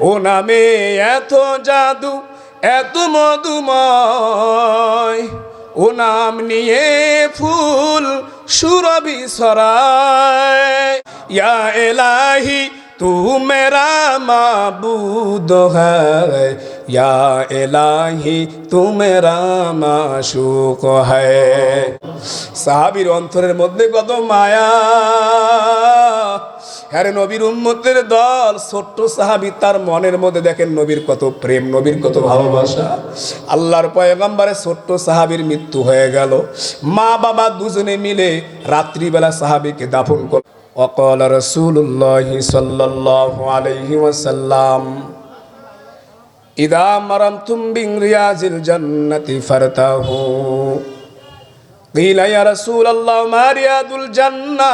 ও নামে এত জাদু, এত মধুময়। ও নাম নিয়ে ফুল সুরভি সরায় ইয়া এলাহি তু মেরা মাবুদ হ্যায় ইয়া এলাহি তু মেরা মাশুক হ্যায় সাহাবির অন্তরের মধ্যে কত মায়া। হ্যাঁ নবীর উম্মতের দল ছোট্ট সাহাবি তার মনের মধ্যে দেখেন নবীর কত প্রেম নবীর কত ভালোবাসা আল্লাহর পয়গম্বরে ছোট্ট সাহাবীর মৃত্যু হয়ে গেল মা বাবা দুজনে মিলে রাত্রিবেলা সাহাবিকে দাফন করল অকল রসুল্লাহ সাল্লাহ আলহি ওয়াসাল্লাম ইদা মারামতুম বিং রিয়াজিল জান্নাতি ফারতাহু قيل يا رسول الله ما رياض الجنة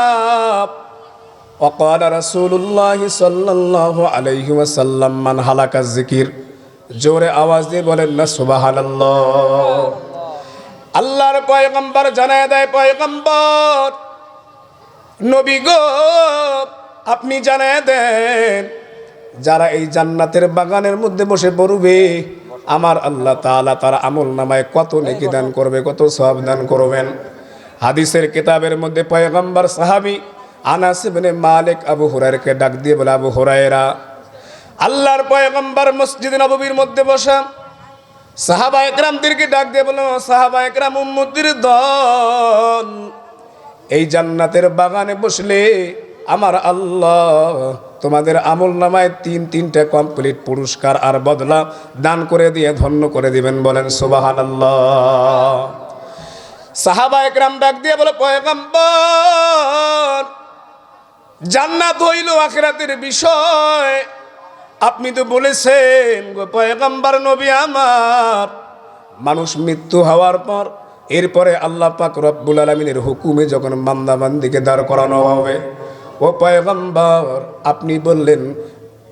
وقال رسول الله صلى الله عليه وسلم من هلك الذكر জোরে আওয়াজ দিয়ে বলেন না সুবাহান আল্লাহর পয়গম্বর জানায় দেয় পয়গম্বর নবী গো আপনি জানায় দেন যারা এই জান্নাতের বাগানের মধ্যে বসে পড়বে আমার আল্লাহ তাআলা তার আমল নামায় কত নেকি দান করবে কত সব দান করবেন হাদিসের কিতাবের মধ্যে পয়গম্বর সাহাবী আনাস ইবনে মালিক আবু হুরায়রাকে ডাক দিয়ে বলে, আবু হুরায়রা, আল্লাহর পয়গম্বর মসজিদ নববীর মধ্যে বসা। সাহাবা একরামদেরকে ডাক দিয়ে বলো সাহাবা একরাম, উম্মতির দল, এই জান্নাতের বাগানে বসলে আমার আল্লাহ তোমাদের আমল নামায় তিন তিনটা কমপ্লিট পুরস্কার আর বদলা দান করে দিয়ে ধন্য করে দিবেন। বলেন সুবাহান আল্লাহ সাহাবা একরাম ডাক দিয়ে বলে, পয়গম্বর জান্নাত হইল আখেরাতের বিষয়। আপনি তো বলেছেন, গো নবী আমার, মানুষ মৃত্যু হওয়ার পর, এরপরে আল্লাহ পাক রব্বুল আলমিনের হুকুমে যখন বান্দাবান্দিকে দাঁড় করানো হবে, ও পয়গম্বর, আপনি বললেন,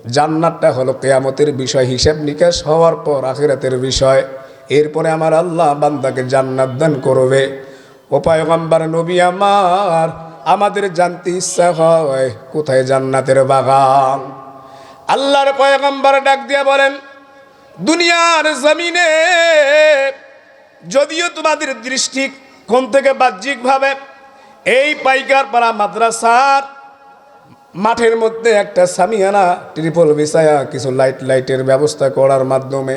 জান্নাতটা হলো কেয়ামতের বিষয়, হিসাব নিকাশ হওয়ার পর আখিরাতের বিষয়। এরপরে আমার আল্লাহ বান্দাকে জান্নাত দান করবে। ও পয়গম্বর নবী আমার আমাদের জানতে ইচ্ছা হয়, কোথায় জান্নাতের বাগান? আল্লাহর পয়গম্বর ডাক দিয়া বলেন, দুনিয়ার জমিনে যদিও তোমাদের দৃষ্টি কোন থেকে বাহ্যিকভাবে, এই পাইকার পাড়া মাদ্রাসার মাঠের মধ্যে একটা সামিয়ানা ট্রিপল বিছায়া কিছু লাইট লাইটের ব্যবস্থা করার মাধ্যমে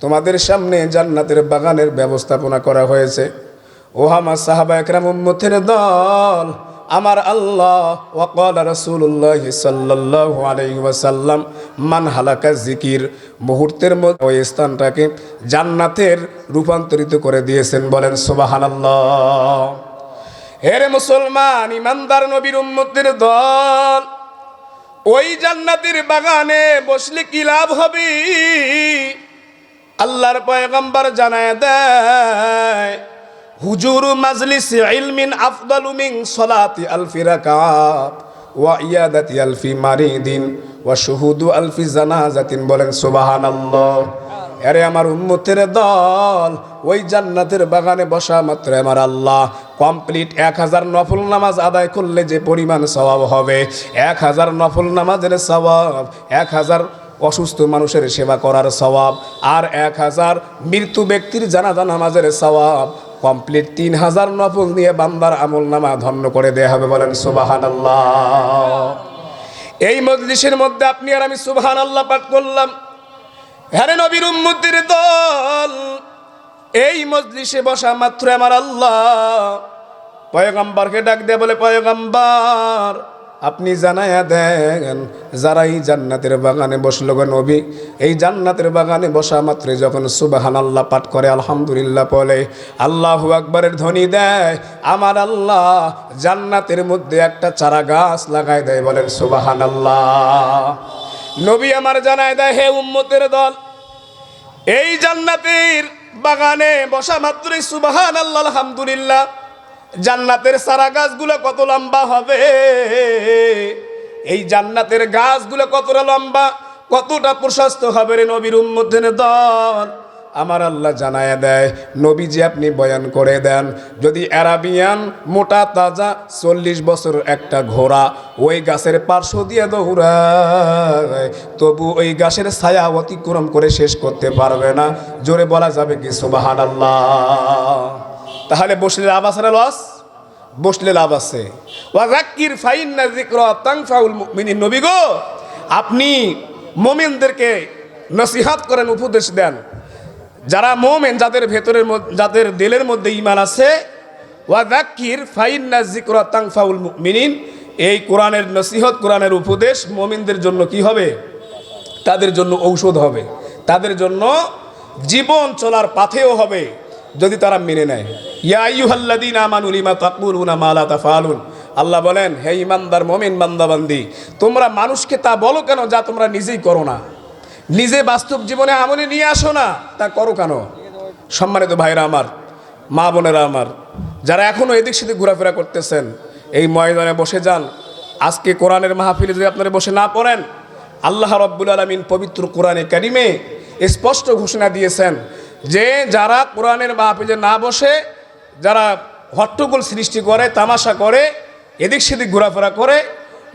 তোমাদের সামনে জান্নাতের বাগানের ব্যবস্থাপনা করা হয়েছে। ও আমার সাহাবা একরাম, উম্মতের দল, আমার আল্লাহ, ওয়াকাল রাসূলুল্লাহ সাল্লাল্লাহু আলাইহি ওয়াসাল্লাম, মান হালাকা জিকির মুহূর্তের মধ্যে ওই স্থানটাকে জান্নাতের রূপান্তরিত করে দিয়েছেন, বলেন সুবহানাল্লাহ। হেরে মুসলমান, ইমানদার নবীর উম্মতের দল, ওই জান্নাতের বাগানে বসলে কি লাভ হবে? আল্লাহর পয়গম্বর জানায় দেয় হুজুর মাজলিস ইলমিন আফদালু মিন সলাতি আলফি রাকাত ওয়া ইয়াদাতি আলফি মারিদিন ওয়া শুহুদু আলফি জানাজাতিন বলেন সুবহানাল্লাহ। আরে আমার উম্মতের দল, ওই জান্নাতের বাগানে বসা মাত্র আমার আল্লাহ। কমপ্লিট এক হাজার নফল নামাজ আদায় করলে যে পরিমাণ স্বভাব হবে, এক হাজার নফল নামাজের স্বভাব এক হাজার অসুস্থ মানুষের সেবা করার স্বভাব আর এক হাজার মৃত্যু ব্যক্তির জানাজা নামাজের স্বভাব কমপ্লিট তিন হাজার নফল নিয়ে বান্দার আমল নামা ধন্য করে দেয়া হবে, বলেন সুবাহান এই মজলিসের মধ্যে আপনি আর আমি সুবাহান আল্লাহ পাঠ করলাম। হ্যারে নবীর উম্মতির দল, এই মজলিসে বসা মাত্র আমার আল্লাহ। পয়গম্বরকে ডাক দিয়ে বলে, পয়গম্বর আপনি জানাইয়া দেন, যারা এই জান্নাতের বাগানে বসল গো নবী, এই জান্নাতের বাগানে বসা মাত্র যখন সুবাহান আল্লাহ পাঠ করে, আলহামদুলিল্লাহ বলে, আল্লাহু আকবরের ধ্বনি দেয়, আমার আল্লাহ জান্নাতের মধ্যে একটা চারা গাছ লাগাই দেয়, বলেন সুবাহান আল্লাহ নবী আমার জানায় দেয়, হে উম্মতের দল, এই জান্নাতের বাগানে বসা মাত্রই সুবাহান আল্লাহ আলহামদুলিল্লাহ। জান্নাতের সারা গাছগুলো কত লম্বা হবে? এই জান্নাতের গাছগুলো কতটা লম্বা? কতটা প্রশস্ত হবে রে নবীর উম্মতের দল? আমার আল্লাহ জানায় দেয়, নবীজি আপনি বয়ান করে দেন, যদি অ্যারাবিয়ান মোটা তাজা চল্লিশ বছর একটা ঘোড়া ওই গাছের পার্শ্ব দিয়ে দৌড়ায়, তবু ওই গাছের ছায়া অতিক্রম করে শেষ করতে পারবে না। জোরে বলা যাবে কি সুবাহান আল্লাহ তাহলে বসলে লাভ আছে না লস? বসলে লাভ আছে। মুমিনিন। নবী গো, আপনি মোমিনদেরকে নসিহাত করেন, উপদেশ দেন। যারা মোমেন, যাদের ভেতরের যাদের দিলের মধ্যে ইমান আছে যিকরা তানফাউল মুমিনিন। এই কোরআনের নসিহত, কোরআনের উপদেশ মোমিনদের জন্য কি হবে? তাদের জন্য ঔষধ হবে। তাদের জন্য জীবন চলার পাথেও হবে, যদি তারা মেনে নেয়। আল্লাহ বলেন, হে ইমানদার, মুমিন বান্দাবান্দি, তোমরা মানুষকে তা বলো কেন যা তোমরা নিজেই করো না? নিজে বাস্তব জীবনে আমলে নিয়ে আসো না, তা করো কেন? সম্মানিত ভাইরা আমার, মা বোনেরা আমার, যারা এখনও এদিক সেদিক ঘোরাফেরা করতেছেন, এই ময়দানে বসে যান। আজকে কোরআনের মাহফিলে যদি আপনারা বসে না পড়েন, আল্লাহ রব্বুল আলমিন পবিত্র কোরআনে কারিমে স্পষ্ট ঘোষণা দিয়েছেন যে, যারা কোরআনের মাহফিলে না বসে যারা হট্টগোল সৃষ্টি করে, তামাশা করে, এদিক সেদিক ঘোরাফেরা করে,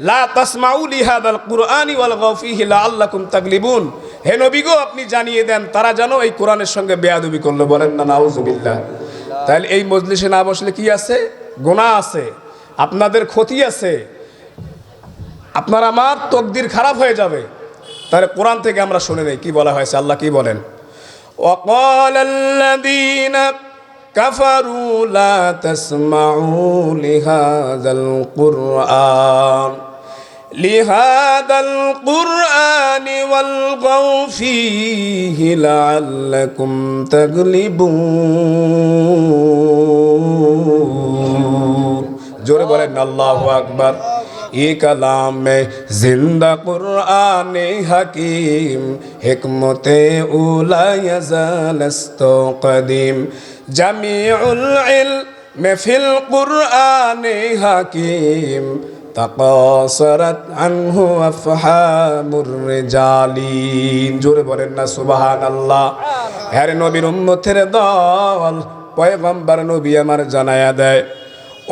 লা তাসমাউল ইহাদাল কুরআনি ওয়াল গফিহি লাআল্লাকুম তাগলিবুন। হে নবীগো, আপনি জানিয়ে দেন, তারা যেন এই কোরআনের সঙ্গে বেয়াদবি করল, বলেন না, নাউজুবিল্লাহ। তাহলে এই মজলিসে না বসলে কি আছে? গোনা আছে, আপনাদের ক্ষতি আছে, আপনার আমার তকদির খারাপ হয়ে যাবে। তাহলে কোরআন থেকে আমরা শুনে নেই, কি বলা হয়েছে, আল্লাহ কি বলেন? অকল كفروا لا تسمعوا لهذا القرآن لهذا القرآن والغوا فيه لعلكم تغلبون جورے بولیں اللہ اکبر یہ کلام میں زندہ قرآن حکیم حکمت اولا یزال استو قدیم জামিউল ইলম ফিল কুরআন হাকিম তাকাসারাত আনহু আফহামুর রিজালিন। জোরে বলেন না, সুবহানাল্লাহ। হ্যাঁ নবীর উম্মতের দল, পয়গম্বর নবী আমার জানায়া দেয়,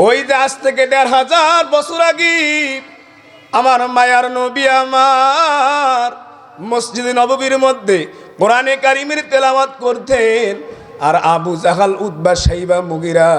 ওই যে আজ থেকে দেড় হাজার বছর আগে আমার মায়ার নবী আমার মসজিদ নববীর মধ্যে কোরআনে কারিমের তেলাওয়াত করতেন। আর আবু জাহাল উদ্বা সাইবা মুগিরা,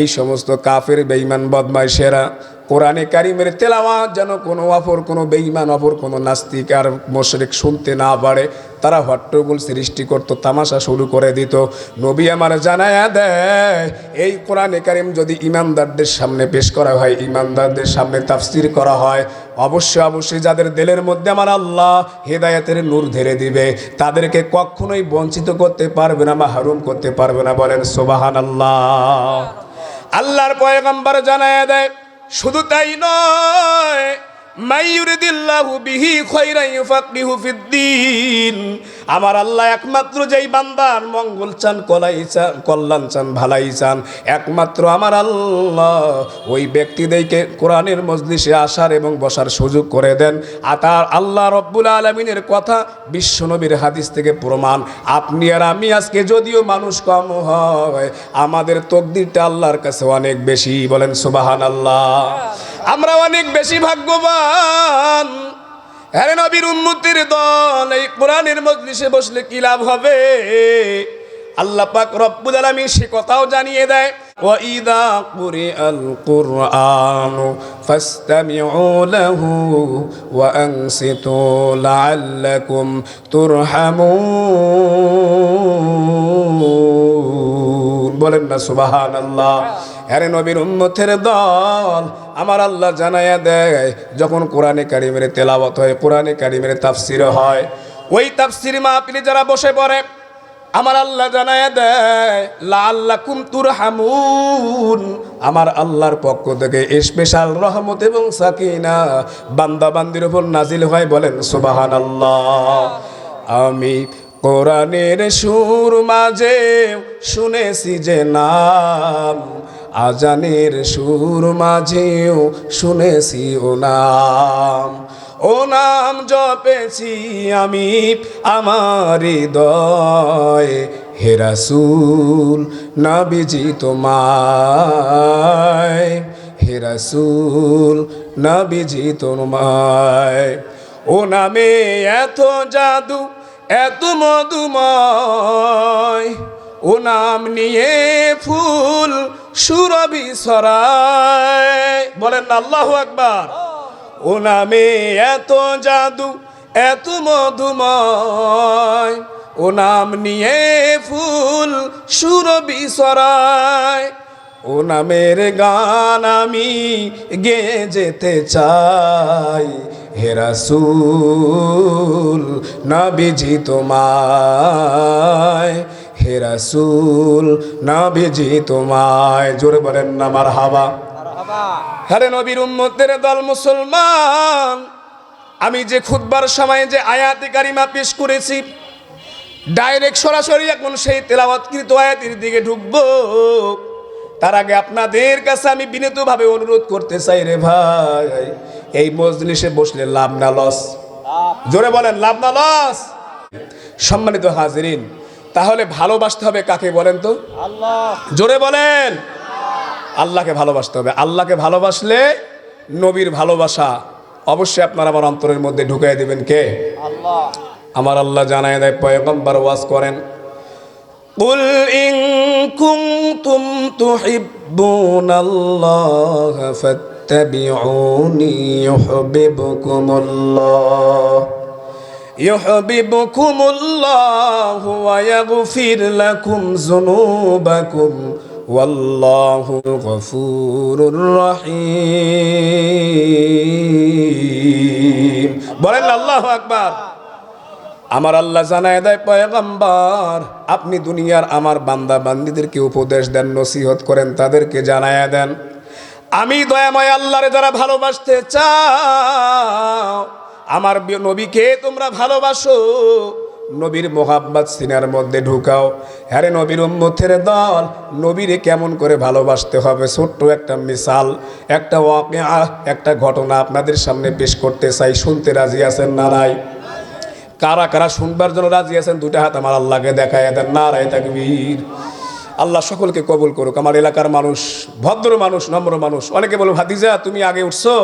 এই সমস্ত কাফের, বেঈমান, বদমাইশেরা কোরআনে কারিমের তেলাওয়াত যেন কোনো অপর, কোনো বেঈমান, অপর, কোনো নাস্তিক আর মোশরেক শুনতে না পারে। তারা হট্টগোল সৃষ্টি করত, তামাশা শুরু করে দিত। নবী আমার জানায়া দেয়, এই কোরআনে কারিম যদি ইমানদারদের সামনে পেশ করা হয়, ইমানদারদের সামনে তাফসির করা হয় অবশ্যই অবশ্যই যাদের দিলের মধ্যে আমার আল্লাহ হেদায়তের নূর ধেরে দিবে, তাদেরকে কখনোই বঞ্চিত করতে পারবে না বা হারুম করতে পারবে না। বলেন সোবাহান আল্লাহ আল্লাহর পয়গম্বর জানায় দেয়, শুধু তাই নয়, মাইয়ুরিদিল্লাহু বিহি খৈরাই ফাকিহু ফিদ্দিন আমার আল্লাহ একমাত্র যেই বান্দার মঙ্গল চান, কলাই চান, কল্যাণ চান, ভালাই চান, একমাত্র আমার আল্লাহ। ওই ব্যক্তিদেরকে কোরআনের মজলিসে আসার এবং বসার সুযোগ করে দেন। আর তার আল্লাহ রব্বুল আলমিনের কথা বিশ্বনবীর হাদিস থেকে প্রমাণ। আপনি আর আমি আজকে যদিও মানুষ কম হয়, আমাদের তকদিরটা আল্লাহর কাছে অনেক বেশি। বলেন সুবাহান আল্লাহ আমরা অনেক বেশি ভাগ্যবান। হ্যাঁ আরে নবীর উন্মতির দল, এই কোরআনের মজলিসে বসলে কি লাভ হবে? আল্লাহ পাক রব্বুল আলামিন সে কথাও জানিয়ে দেয় ওয়াইদা কুরি আল কুরআন ফাসতামিউ লাহু ওয়া আনসিতু বলেন না, সুবহানাল্লাহ। হ্যাঁ আরে নবীর উম্মতের দল আমার আল্লাহ জানায়া দেয়, যখন কোরআনে কারিমের তেলাওয়াত হয়, কোরআনে কারিমের তাফসির হয়, ওই তাফসির মাহফিলে যারা বসে পড়ে, আমার আল্লাহ জানায় দেয় লাল্লা লাল্লাকুম তুরহামুন। আমার আল্লাহর পক্ষ থেকে স্পেশাল রহমত এবং সাকিনা বান্দা বান্দির উপর নাজিল হয় বলেন সুবাহান আল্লাহ আমি কোরআনের সুর মাঝে শুনেছি যে নাম আজানের সুর মাঝেও শুনেছি ও নাম। ও নাম জপেছি আমি আমার হৃদয়। হে রাসূল, নবীজি তোমায়। হে রাসূল, নবীজি তোমায়। ও নামে এত জাদু, এত মধুময়। ও নাম নিয়ে ফুল সুরবি সরায়। বলেন না, আল্লাহু আকবার। ও নামে এত জাদু, এত মধুময়। ও নাম নিয়ে ফুল সুরবি সরায়। ও নামের গান আমি গেয়ে যেতে চাই। হে রাসূল, নবীজি তোমায়। হে না নবীজি তোমায় জোরে বলেন না আমার হাওয়া হরে নবীর উম্মতের দল মুসলমান আমি যে খুতবার সময় যে আয়াতি কারিমা পেশ করেছি ডাইরেক্ট সরাসরি এখন সেই তেলাওয়াতকৃত আয়াতের দিকে ঢুকবো। তার আগে আপনাদের কাছে আমি বিনীতভাবে অনুরোধ করতে চাই রে ভাই এই মজলিসে বসলে লাভ না লস। জোরে বলেন লাভ না লস। সম্মানিত হাজিরিন তাহলে ভালোবাসতে হবে কাকে বলেন তো জোরে বলেন আল্লাহকে ভালোবাসতে হবে আল্লাহকে ভালোবাসলে নবীর ভালোবাসা অবশ্যই আপনারা আমার অন্তরের মধ্যে ঢুকাই দিবেন কে আমার আল্লাহ জানায় দেয় পয়গম্বর ওয়াজ করেন قل إن كنتم تحبون الله فاتبعوني يحببكم الله يحببكم الله ويغفر لكم ذنوبكم والله غفور رحيم বলেন আল্লাহু আকবার আমার আল্লাহ জানায় দেয় পয়গম্বর আপনি দুনিয়ার আমার বান্দা বান্দিদেরকে উপদেশ দেন নসিহত করেন তাদেরকে জানায় দেন আমি দয়াময় আল্লাহরে যারা ভালোবাসতে চাও আমার নবীকে তোমরা ভালোবাসো। নবীর মোহাব্বত সিনার মধ্যে ঢুকাও। হ্যারে নবীর উম্মতের দল, নবীরে কেমন করে ভালোবাসতে হবে? ছোট্ট একটা মিসাল, একটা একটা ঘটনা আপনাদের সামনে পেশ করতে চাই। শুনতে রাজি আছেন না নাই? কারা কারা শুনবার জন্য রাজি আছেন? দুটা হাত আমার আল্লাহকে দেখায় দেন। না রায় তাকবীর। আল্লাহ সকলকে কবুল করুক। আমার এলাকার মানুষ, ভদ্র মানুষ, নম্র মানুষ, অনেকে বলো, ভাতিজা, তুমি আগে উঠছো,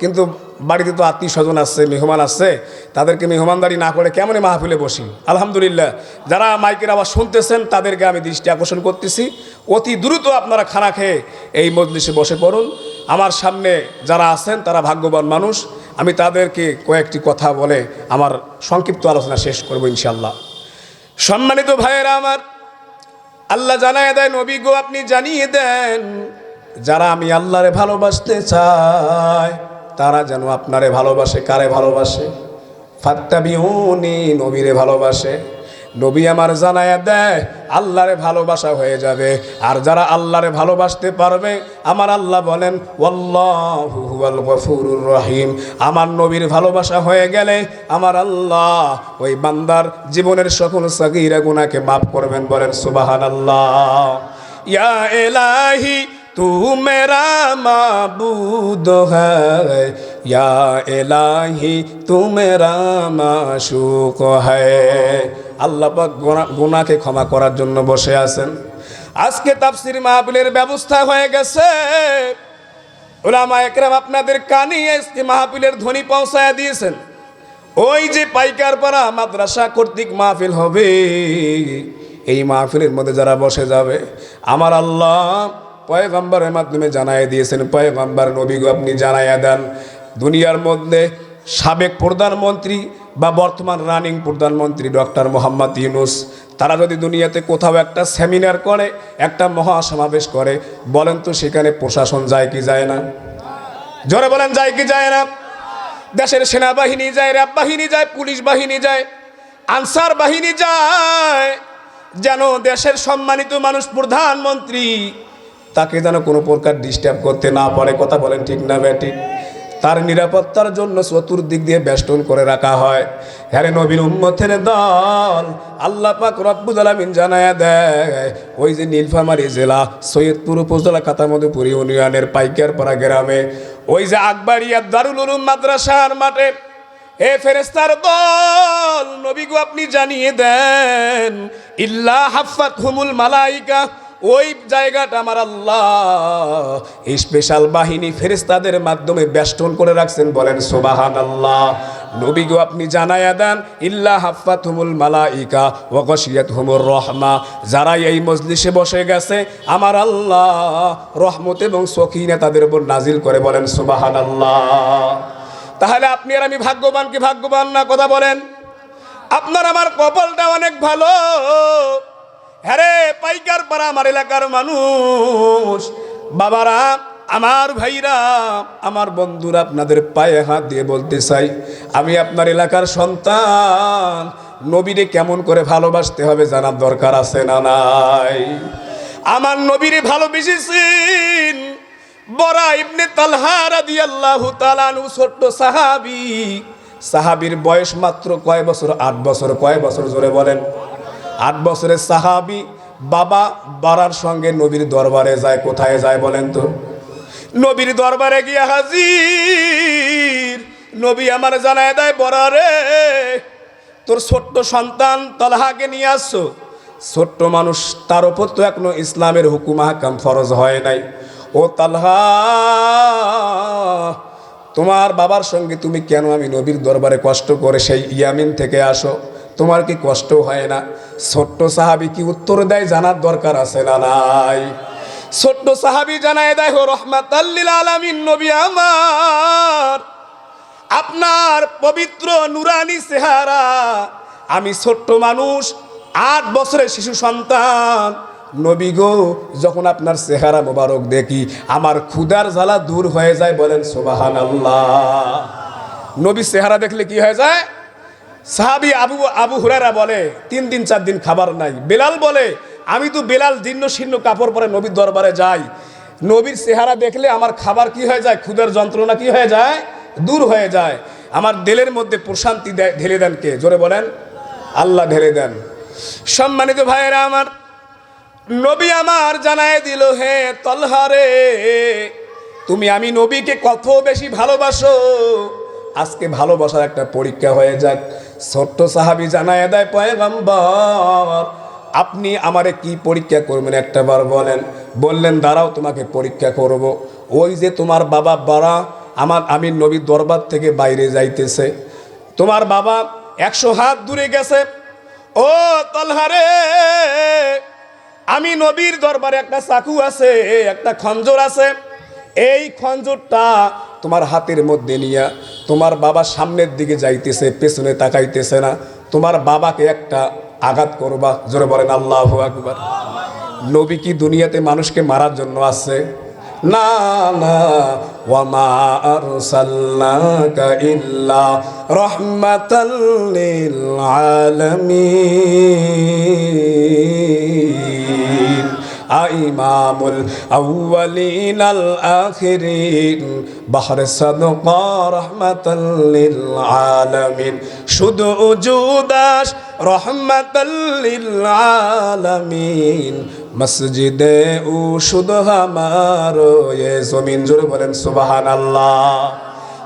কিন্তু বাড়িতে তো আত্মীয় স্বজন আসছে মেহমান আসছে তাদেরকে মেহমানদারি না করে কেমন মাহফিলে বসি? আলহামদুলিল্লাহ, যারা মাইকের আবার শুনতেছেন, তাদেরকে আমি দৃষ্টি আকর্ষণ করতেছি। অতি দ্রুত আপনারা খানা খেয়ে এই মজলিসে বসে পড়ুন। আমার সামনে যারা আছেন, তারা ভাগ্যবান মানুষ। আমি তাদেরকে কয়েকটি কথা বলে আমার সংক্ষিপ্ত আলোচনা শেষ করব ইনশাল্লাহ সম্মানিত ভাইয়েরা আমার আল্লাহ জানায় দেন অভিজ্ঞ আপনি জানিয়ে দেন, যারা আমি আল্লাহরে ভালোবাসতে চাই, তারা যেন আপনারে ভালোবাসে, কারে ভালোবাসে? ফাত্তাবিউনি, নবীরে ভালোবাসে। নবী আমার জানায় দেয়, আল্লাহরে ভালোবাসা হয়ে যাবে। আর যারা আল্লাহরে ভালোবাসতে পারবে, আমার আল্লাহ বলেন গফুরুর রহিম। আমার নবীর ভালোবাসা হয়ে গেলে আমার আল্লাহ ওই বান্দার জীবনের সকল সাকিরা গুনাকে মাফ করবেন, বলেন সুবাহান আল্লাহ ইয়া এলাহি তু মেরা মাবুদ হ্যায়। ইয়া এলাহি تو میرا معشوق আল্লাহ গুনাকে ক্ষমা করার জন্য বসে আছেন। আজকে তাপসির মাহবিলের ব্যবস্থা হয়ে গেছে। ওলামা একরাম আপনাদের কানি এসে মাহবিলের ধ্বনি পৌঁছায় দিয়েছেন। ওই যে পাইকার পাইকারপাড়া মাদ্রাসা কর্তৃক মাহফিল হবে, এই মাহফিলের মধ্যে যারা বসে যাবে, আমার আল্লাহ পয়গাম্বারের মাধ্যমে জানাই দিয়েছেন। পয়গাম্বার নবীগ আপনি জানাইয়া দেন। দুনিয়ার মধ্যে সাবেক প্রধানমন্ত্রী বা বর্তমান রানিং প্রধানমন্ত্রী ডক্টর মোহাম্মদ ইউনুস, তারা যদি দুনিয়াতে কোথাও একটা সেমিনার করে, একটা মহাসমাবেশ করে, বলেন তো সেখানে প্রশাসন যায় কি যায় না? জোরে বলেন, যায় কি যায় না? দেশের সেনাবাহিনী যায়, র্যাব বাহিনী যায়, পুলিশ বাহিনী যায়, আনসার বাহিনী যায়, যেন দেশের সম্মানিত মানুষ প্রধানমন্ত্রী তাকে যেন কোনো প্রকার ডিস্টার্ব করতে না পারে। কথা বলেন ঠিক না ব্যাটিক তার নিরাপত্তার জন্য চতুর্দিক দিয়ে বেষ্টন করে রাখা হয়। হ্যারে নবীর উম্মতের দল, আল্লাহ পাক রব্বুল আলামিন জানায়া দেয়, ওই যে নীলফামারী জেলা, সৈয়দপুর উপজেলা কাতামধুপুর ইউনিয়নের পাইকারপাড়া গ্রামে। ওই যে আকবরিয়া দারুল উলুম মাদ্রাসার মাঠে, এ ফেরেস্তার দল নবীগু আপনি জানিয়ে দেন, ইল্লা হাফাত হুমুল মালাইকা ওই জায়গাটা আমার আল্লাহ। স্পেশাল বাহিনী ফেরেস্তাদের মাধ্যমে বেষ্টন করে রাখছেন, বলেন সোবাহান আল্লাহ নবীগো, আপনি জানায়া দেন, ইল্লা হাফাত হুমুল মালাইকা ওয়াগশিয়াত হুমুর রহমা। যারা এই মজলিসে বসে গেছে, আমার আল্লাহ রহমত এবং সখিনে তাদের উপর নাজিল করে, বলেন সোবাহান আল্লাহ তাহলে আপনি আর আমি ভাগ্যবান কি ভাগ্যবান না? কথা বলেন। আপনার আমার কপালটা অনেক ভালো। হ্যারে পাইকার পাড়া আমার এলাকার মানুষ। বাবারা, আমার ভাইরা, আমার বন্ধুরা আপনাদের পায়ে হাত দিয়ে বলতে চাই, আমি আপনার এলাকার সন্তান। নবীরে কেমন করে ভালোবাসতে হবে জানার দরকার আছে না নাই? আমার নবীরে ভালোবেসেছেন বরা ইবনে তালহা রাদিয়াল্লাহু তাআলা আনহু, ছোট্ট সাহাবী। সাহাবীর বয়স মাত্র কয় বছর? আট বছর। কয় বছর? জোরে বলেন। আট বছরের সাহাবি বাবা বাড়ার সঙ্গে নবীর দরবারে যায়, কোথায় যায় বলেন তো? নবীর দরবারে গিয়ে হাজির। নবী আমার জানায় দেয়, বরারে, তোর ছোট্ট সন্তান তলহাকে নিয়ে আসছো। ছোট্ট মানুষ, তার উপর তো এখনও ইসলামের হুকুম হাকাম ফরজ হয় নাই। ও তালহা, তোমার বাবার সঙ্গে তুমি কেন আমি নবীর দরবারে কষ্ট করে সেই ইয়ামিন থেকে আসো? তোমার কি কষ্ট হয় না? ছোট্ট সাহাবি কি উত্তর দেয় জানার দরকার আছে না নাই? ছোট্ট সাহাবি জানায় হো রহমাত আলামিন, নবী আমার, আপনার পবিত্র নুরানি চেহারা। আমি ছোট্ট মানুষ, আট বছরের শিশু সন্তান। নবী গো, যখন আপনার চেহারা মোবারক দেখি, আমার ক্ষুদার জ্বালা দূর হয়ে যায় বলেন সোবাহান আল্লাহ নবী চেহারা দেখলে কি হয়ে যায়? সাহাবি আবু আবু হুরারা বলে, তিন দিন, চার দিন খাবার নাই। বেলাল বলে, আমি তো বেলাল জীর্ণ শীর্ণ কাপড় পরে নবীর দরবারে যাই। নবীর চেহারা দেখলে আমার খাবার কি হয়ে যায়, ক্ষুদের যন্ত্রণা কি হয়ে যায়? দূর হয়ে যায়। আমার দেলের মধ্যে প্রশান্তি ঢেলে দেন কে? জোরে বলেন, আল্লাহ ঢেলে দেন। সম্মানিত ভাইয়েরা আমার, নবী আমার জানায় দিল, হে তলহারে তুমি আমি নবীকে কত বেশি ভালোবাসো। আজকে ভালোবাসার একটা পরীক্ষা হয়ে যাক। ছোট্ট সাহাবি জানায় দেয়, পয়গম্বর, আপনি আমারে কি পরীক্ষা করবেন? একটা বার বলেন, বললেন, দাঁড়াও, তোমাকে পরীক্ষা করব। ওই যে তোমার বাবা বাড়া আমার আমি নবীর দরবার থেকে বাইরে যাইতেছে। তোমার বাবা একশো হাত দূরে গেছে। ও তলহারে আমি নবীর দরবারে একটা চাকু আছে, একটা খঞ্জর আছে। এই খঞ্জরটা তোমার হাতের মধ্যে নিয়া তোমার বাবা সামনের দিকে যাইতেছে, পেছনে তাকাইতেছে না। তোমার বাবাকে একটা আঘাত করবা। জোরে বলেন, আল্লাহ আকবার। নবী কি দুনিয়াতে মানুষকে মারার জন্য আছে? না না। ওয়ামা আইমামুল আউয়ালিন আল আখিরিন বাহর সাদকা রাহমাতাল লিল আলামিন শুধু উজুদাস রাহমাতাল লিল আলামিন মসজিদে ও শুধু আমার এ জমিন জুড়ে বলেন সুবাহান আল্লাহ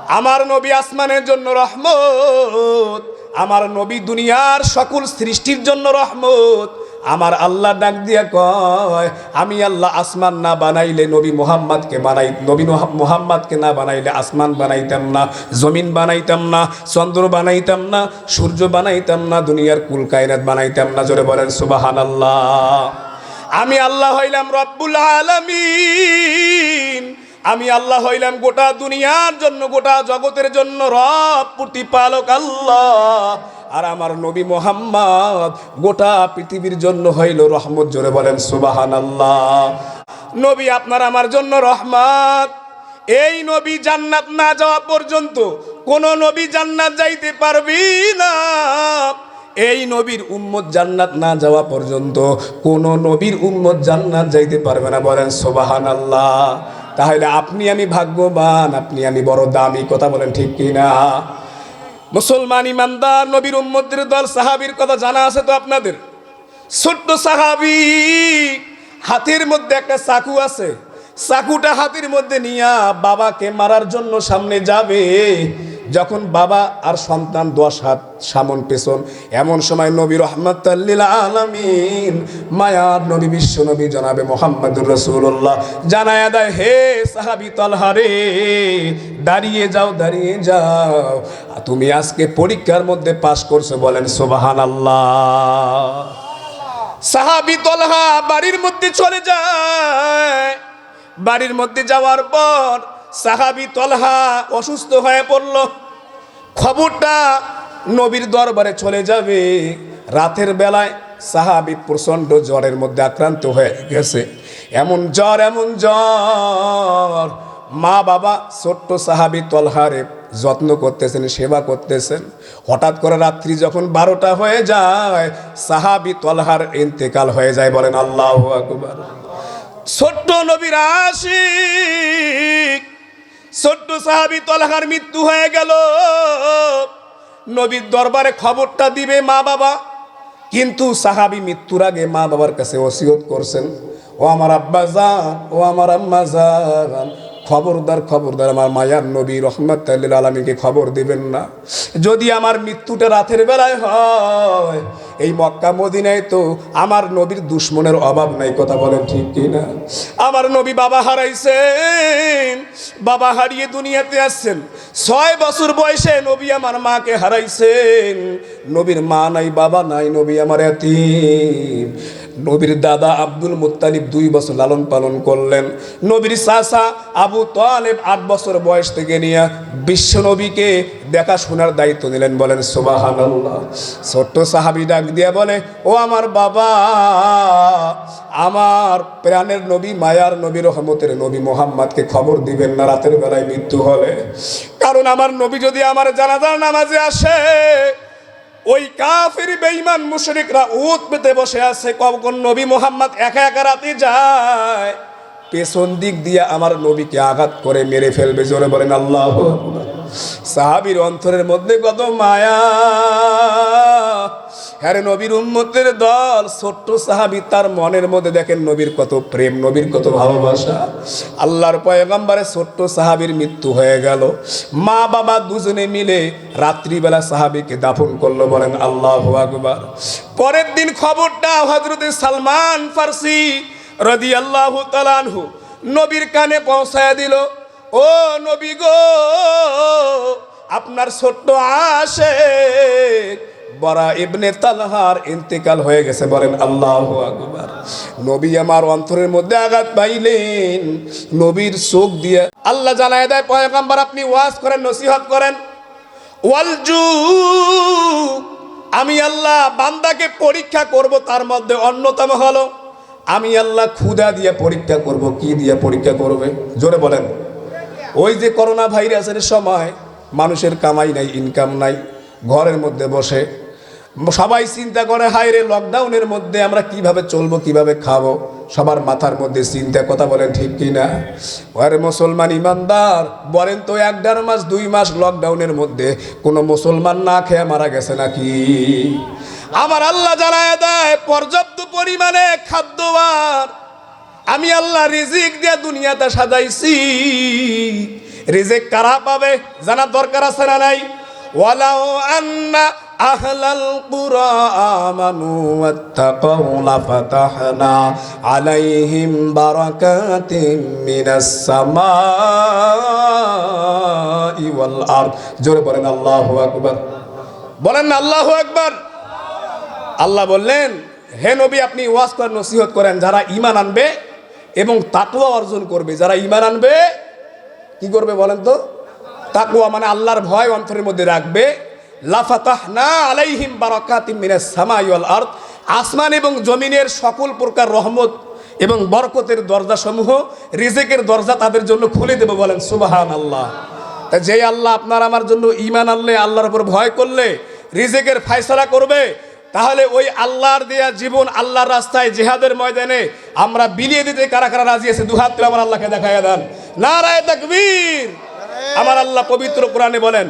আমার নবী আসমানের জন্য রহমত, আমার নবী দুনিয়ার সকল সৃষ্টির জন্য রহমত আমার আল্লাহ ডাক দিয়া কয়, আমি আল্লাহ আসমান না বানাইলে নবী মোহাম্মদকে বানাই, নবী মোহাম্মদকে না বানাইলে আসমান বানাইতাম না, জমিন বানাইতাম না, চন্দ্র বানাইতাম না, সূর্য বানাইতাম না, দুনিয়ার কুল কায়নাত বানাইতাম না। জোরে বলেন সুবাহান আল্লাহ আমি আল্লাহ হইলাম রব্বুল আলামিন। আমি আল্লাহ হইলাম গোটা দুনিয়ার জন্য, গোটা জগতের জন্য রব প্রতিপালক আল্লাহ। আর আমার নবী মোহাম্মদ গোটা পৃথিবীর জন্য হইল রহমত, জোরে বলেন সুবাহান আল্লাহ নবী, আপনার আমার জন্য রহমত। এই নবী জান্নাত না যাওয়া পর্যন্ত কোন নবী জান্নাত যাইতে পারবি না। এই নবীর উম্মত জান্নাত না যাওয়া পর্যন্ত কোন নবীর উম্মত জান্নাত যাইতে পারবে না, বলেন সোবাহান আল্লাহ তাহলে আপনি আমি ভাগ্যবান, আপনি আমি বড় দামি, কথা বলেন ঠিক কিনা? মুসলমান ইমানদার নবীর উম্মতের দল, সাহাবির কথা জানা আছে তো আপনাদের? ছোট্ট সাহাবি, হাতের মধ্যে একটা চাকু আছে। চাকুটা হাতের মধ্যে নিয়া বাবাকে মারার জন্য সামনে যাবে। যখন বাবা আর সন্তান দশ হাত সামন পেছন, এমন সময় নবী রহমতাল্লিল আলমিন, মায়ার নবী, বিশ্ব নবী জনাবে মোহাম্মদুর রসুল্লাহ জানায় দেয়, হে সাহাবি তলহারে দাঁড়িয়ে যাও দাঁড়িয়ে যাও। তুমি আজকে পরীক্ষার মধ্যে পাশ করছ বলেন সোবাহান আল্লাহ সাহাবি তলহা বাড়ির মধ্যে চলে যায়। বাড়ির মধ্যে যাওয়ার পর সাহাবি তলহা অসুস্থ হয়ে পড়ল। খবরটা নবীর দরবারে চলে যাবে। রাতের বেলায় সাহাবি প্রচণ্ড জ্বরের মধ্যে আক্রান্ত হয়ে গেছে। এমন জ্বর এমন জ্বর। মা বাবা ছোট্ট সাহাবি তলহারে যত্ন করতেছেন, সেবা করতেছেন। হঠাৎ করে রাত্রি যখন বারোটা হয়ে যায়, সাহাবি তলহার ইন্তেকাল হয়ে যায় বলেন, আল্লাহ আকবার। ছোট্ট নবীর আশিক ছোট্ট সাহাবি তলহার মৃত্যু হয়ে গেল। নবীর দরবারে খবরটা দিবে মা বাবা। কিন্তু সাহাবি মৃত্যুর আগে মা বাবার কাছে ওসিয়ত করছেন। ও আমার আব্বা যান ও আমার আম্মা যান খবরদার খবরদার, আমার মায়ার নবী রহমত আলমীকে খবর দেবেন না। যদি আমার মৃত্যুটা রাতের বেলায় হয়, এই মক্কা মদিনায় তো আমার নবীর দুশ্মনের অভাব নাই, কথা বলেন ঠিক কিনা? আমার নবী বাবা হারাইছেন, বাবা হারিয়ে দুনিয়াতে আসছেন। ছয় বছর বয়সে নবী আমার মাকে হারাইছেন। নবীর মা নাই, বাবা নাই, নবী আমার এতিম। নবীর দাদা আব্দুল মুত্তালিব দুই বছর লালন পালন করলেন। নবীর চাষা আবু তালেব আট বছর বয়স থেকে নিয়ে বিশ্ব নবীকে দেখাশোনার দায়িত্ব নিলেন বলেন সোবাহান ছোট্ট সাহাবি ডাক দিয়া বলে, ও আমার বাবা, আমার প্রাণের নবী, মায়ার নবী, রহমতের নবী মোহাম্মদকে খবর দিবেন না, রাতের বেলায় মৃত্যু হলে। কারণ আমার নবী যদি আমার জানাজার নামাজে আসে, ওই কাফের, বেঈমান মুশরিকরা উত পেতে বসে আছে। কখন নবী মোহাম্মদ একা একা রাতে যায়? পেছন দিক দিয়ে আমার নবীকে আঘাত করে মেরে ফেলবে, জোরে বলেন আল্লাহ সাহাবির অন্তরের মধ্যে কত মায়া। হ্যারে নবীর উম্মতের দল, ছোট্ট সাহাবি তার মনের মধ্যে দেখেন নবীর কত প্রেম, নবীর কত ভালোবাসা। আল্লাহর পয়গম্বরে ছোট্ট সাহাবির মৃত্যু হয়ে গেল। মা বাবা দুজনে মিলে রাত্রিবেলা সাহাবিকে দাফন করল, বলেন আল্লাহ আকবার। পরের দিন খবরটা হজরতে সালমান ফার্সি রদি আল্লাহ তালানহু নবীর কানে পৌঁছায় দিল, ও নবী গো, আপনার ছোট্ট আসে বরা ইবনে তালহার ইন্তেকাল হয়ে গেছে। বলেন, আল্লাহ আকবার। নবী আমার অন্তরের মধ্যে আঘাত পাইলেন। নবীর চোখ দিয়ে আল্লাহ জানায় দেয়, পয়গম্বর, আপনি ওয়াজ করেন, নসিহত করেন। ওয়ালজু আমি আল্লাহ বান্দাকে পরীক্ষা করব, তার মধ্যে অন্যতম হলো আমি আল্লাহ ক্ষুদা দিয়ে পরীক্ষা করব, কি দিয়ে পরীক্ষা করবে? জোরে বলেন। ওই যে করোনা ভাইরাসের সময় মানুষের কামাই নাই ইনকাম নাই, ঘরের মধ্যে বসে সবাই চিন্তা করে হায় রে লকডাউনের মধ্যে আমরা কীভাবে চলবো, কীভাবে খাব? সবার মাথার মধ্যে চিন্তা, কথা বলেন ঠিক কিনা? আরে মুসলমান ইমানদার, বলেন তো এক দেড় মাস, দুই মাস লকডাউনের মধ্যে কোনো মুসলমান না খেয়ে মারা গেছে নাকি? আমার আল্লাহ জানায় দেয়, পর্যাপ্ত পরিমাণে খাদ্যবার আমি আল্লাহ রিজিক দিয়ে দুনিয়াতে সাজাইছি। রিজিক কারা পাবে? জানার দরকার আছে না নাই? ওয়ালাউ আন্না কুরা আমানু ওয়াত্তাকাউ লাফাতাহনা আলাইহিম বারাকাতিম মিনাস সামাই ওয়াল আরদ। জোরে বলেন আল্লাহু আকবার। বলেন আল্লাহু আকবার। আল্লাহ বললেন, হে নবী, আপনি ওয়াজ করেন নসিহত করেন যারা ইমান আনবে এবং তাকুয়া অর্জন করবে। যারা ইমান আনবে, কি করবে বলেন তো? তাকুয়া মানে আল্লাহর ভয় অন্তরের মধ্যে রাখবে। লাফাতাহ না আলাইহিম বারাকাতিম মিনাস সামাই ওয়াল আরদ। আসমান এবং জমিনের সকল প্রকার রহমত এবং বরকতের দরজাসমূহ, রিজেকের দরজা তাদের জন্য খুলে দেবে বলেন সুবাহান আল্লাহ তা যে আল্লাহ আপনার আমার জন্য ইমান আনলে, আল্লাহর উপর ভয় করলে, রিজেকের ফায়সালা করবে, তাহলে ওই আল্লাহর দেয়া জীবন আল্লাহর রাস্তায় জেহাদের ময়দানে আমরা বিলিয়ে দিতে কারা কারা রাজি আছে? দুহাত আমার আল্লাহকে দেখায় দেন। নারায় তাকবীর! আমার আল্লাহ পবিত্র কোরআনে বলেন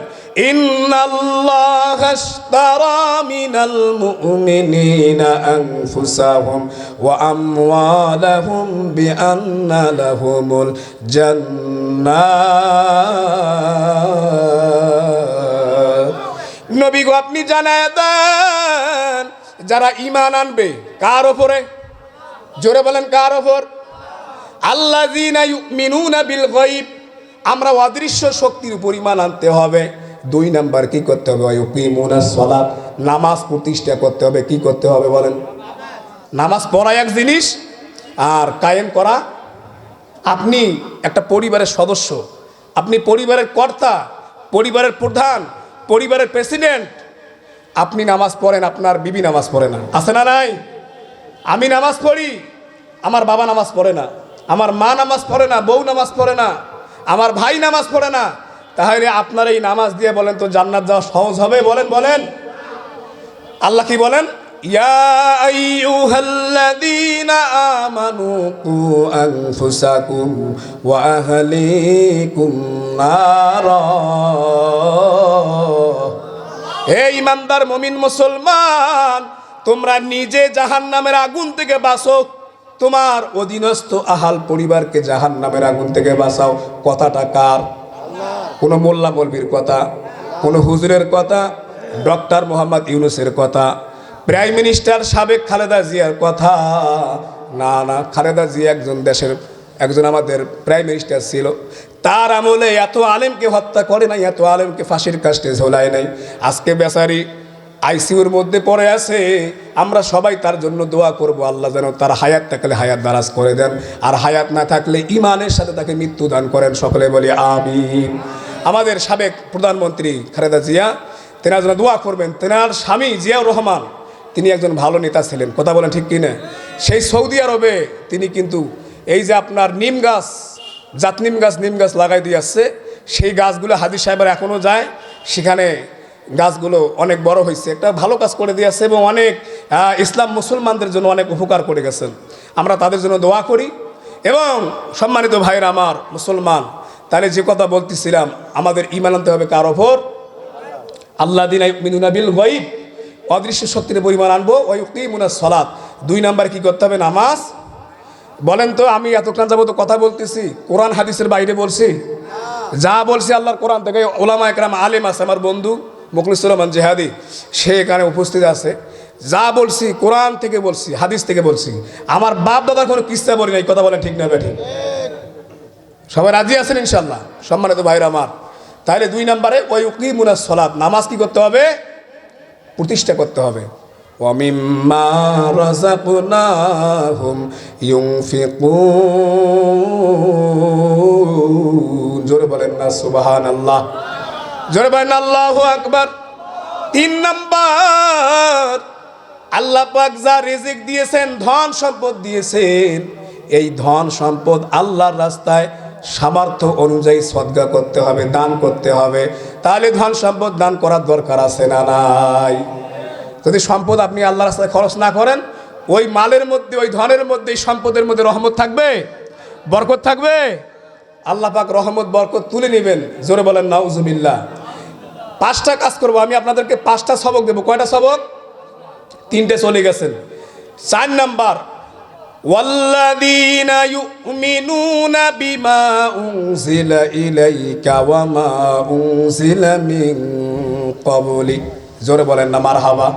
নবী গো, আপনি জানায় দেন, যারা ইমান আনবে, কার ওপরে? জোরে বলেন, কার ওপর? আল্লাহ মিনুনা বিল আমরা অদৃশ্য শক্তির পরিমাণ আনতে হবে। দুই নাম্বার কি করতে হবে? সলাত, নামাজ প্রতিষ্ঠা করতে হবে। কি করতে হবে বলেন? নামাজ পড়া এক জিনিস, আর কায়েম করা। আপনি একটা পরিবারের সদস্য, আপনি পরিবারের কর্তা, পরিবারের প্রধান, পরিবারের প্রেসিডেন্ট, আপনি নামাজ পড়েন, আপনার বিবি নামাজ পড়ে না। আছে না নাই? আমি নামাজ পড়ি, আমার বাবা নামাজ পড়ে না। আমার মা নামাজ পড়ে না, বউ নামাজ পড়ে না। আমার ভাই নামাজ পড়ে না। তাহলে আপনার এই নামাজ দিয়ে বলেন তো জান্নাত যাওয়া সহজ হবে? বলেন বলেন। আল্লাহ কি বলেন? হে ইমানদার মমিন মুসলমান, তোমরা নিজে জাহান্নামের আগুন থেকে বাঁচো। তোমার অধীনস্থ আহাল পরিবারকে জাহান্নামের আগুন থেকে বাঁচাও। কথাটা কার? কোনো মোল্লা মলবির কথা, কোনো হুজুরের কথা, ডক্টর মোহাম্মদ ইউনুসের কথা, প্রাইম মিনিস্টার সাবেক খালেদা জিয়ার কথা। না না, খালেদা জিয়া একজন দেশের, একজন আমাদের প্রাইম মিনিস্টার ছিল। তার আমলে এত আলেমকে হত্যা করে নাই, এত আলেমকে ফাঁসির কাস্টে ঝোলায় নাই। আজকে বেচারি আইসিউর মধ্যে পড়ে আছে। আমরা সবাই তার জন্য দোয়া করব, আল্লাহ যেন তার হায়াত থাকলে হায়াত দারাজ করে দেন। আর হায়াত না থাকলে ইমানের সাথে তাকে মৃত্যু দান করেন। সকলে বলি, আমিন। আমাদের সাবেক প্রধানমন্ত্রী খালেদা জিয়া, তেনার জন্য দোয়া করবেন। তেনার স্বামী জিয়াউর রহমান, তিনি একজন ভালো নেতা ছিলেন। কথা বলেন ঠিক কিনা? সেই সৌদি আরবে তিনি কিন্তু এই যে আপনার নিম গাছ, জাত নিম গাছ নিম গাছ লাগাই দিয়ে আসছে, সেই গাছগুলো হাজির সাহেবের এখনও যায়। সেখানে গাছগুলো অনেক বড় হয়েছে। একটা ভালো কাজ করে দিয়েছে এবং অনেক ইসলাম মুসলমানদের জন্য অনেক উপকার করে গেছেন। আমরা তাদের জন্য দোয়া করি। এবং সম্মানিত ভাইরা আমার মুসলমান তাহলে যে কথা বলতেছিলাম, আমাদের ইমান আনতে হবে কার ওপর? আল্লাহ দিন মিনুনাবিল অদৃশ্য শক্তির পরিমাণ আনব ওই মুনা সলাৎ দুই নাম্বার কি করতে হবে? নামাজ। বলেন তো, আমি এতক্ষণ যাব তো কথা বলতেছি, কোরআন হাদিসের বাইরে বলছি। যা বলছি আল্লাহর কোরআন থেকে, ওলামা একরাম আলেম আছে আমার বন্ধু মুখলিসুর রহমান জেহাদি, সে এখানে উপস্থিত আছে। যা বলছি কোরআন থেকে বলছি, হাদিস থেকে বলছি। আমার বাপ দাদার কোনো কিস্তা বলি নাই, কথা বলে ঠিক না ঠিক সবাই রাজি আছেন ইনশাল্লাহ সম্মানিত ভাইরা আমার, তাহলে দুই নম্বরে ওই উকি মুনা সলাপ নামাজ কি করতে হবে? প্রতিষ্ঠা করতে হবে। ومما رزقناهم ينفقون জোরে বলেন না সুবাহান আল্লাহ জোরে বলেন, আল্লাহ আকবার। তিন নম্বর, আল্লাহ পাকজা রেজিক দিয়েছেন, ধন সম্পদ দিয়েছেন, এই ধন সম্পদ আল্লাহর রাস্তায় সামর্থ্য অনুযায়ী সদ্গা করতে হবে, দান করতে হবে। তাহলে ধন সম্পদ দান করার দরকার আছে না নাই? যদি সম্পদ আপনি আল্লাহর রাস্তায় খরচ না করেন, ওই মালের মধ্যে, ওই ধনের মধ্যে, এই সম্পদের মধ্যে রহমত থাকবে? বরকত থাকবে? আল্লাহ পাক রহমত, বরকত তুলে নেবেন। জোরে বলেন, নাউজুবিল্লাহ। পাঁচটা কাজ করব, আমি আপনাদেরকে পাঁচটা সবক দেবো। কয়টা সবক? তিনটে চলে গেছেন। চার নাম্বার والذين يؤمنون بما أنزل إليك وما أنزل من قبلك زور بولن مرحبا